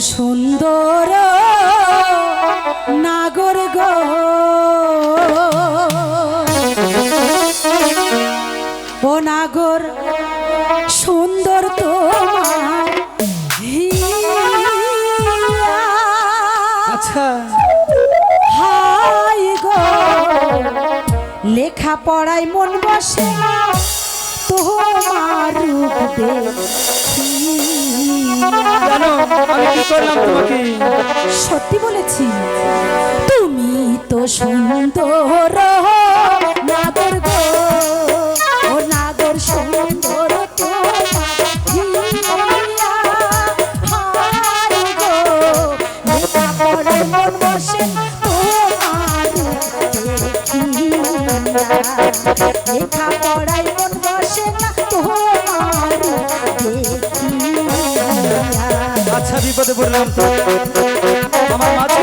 সুন্দর নাগর গো। ও নাগর সুন্দর তো আচ্ছা। হাই গো লেখা পড়ায় মন বসে তোমার রূপ দেখিয়া জানো আমি কি করলাম তোমাকে? সত্যি বলেছি তুমি তো সুন্দর না গো। আচ্ছা বিপদে পড়লাম তো। আমার মাঝে?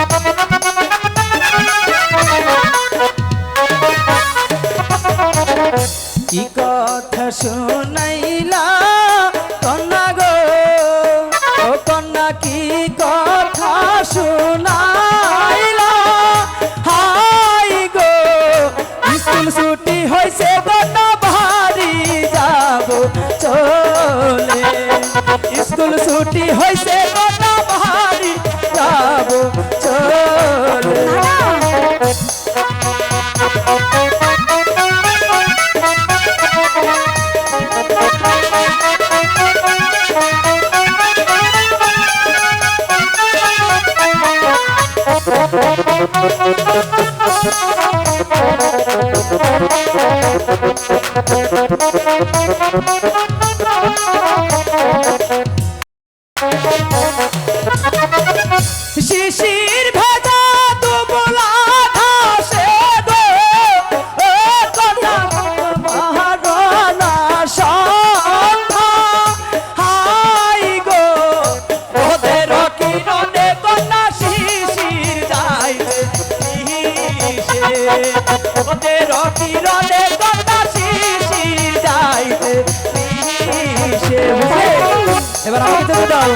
শিশির চলে গঙ্গা শিশি যাইতে শিশে এবার আমাকে যেতে দাও।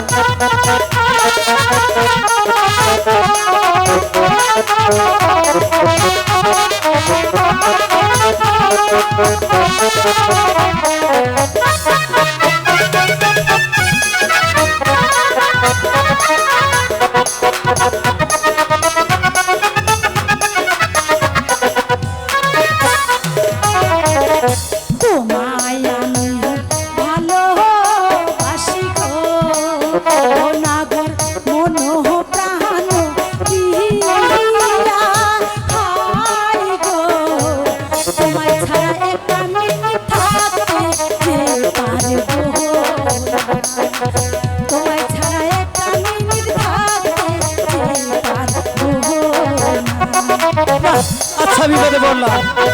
啊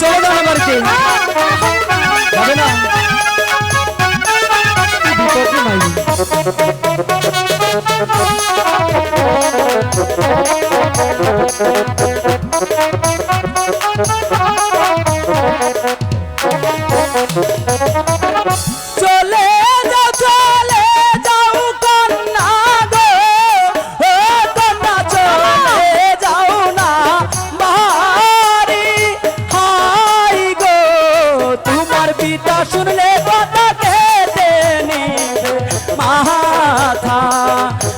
চলো তো আমার মাথা।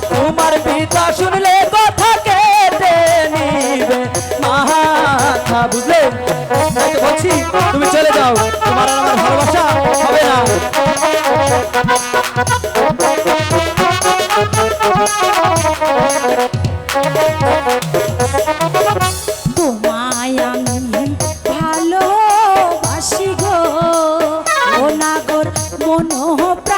তোমার পিতা শুনলে কথা কেটে নিবে। মাথা বুঝলে? বলছি, তুমি চলে যাও। তোমার আমার ভালোবাসা হবে না।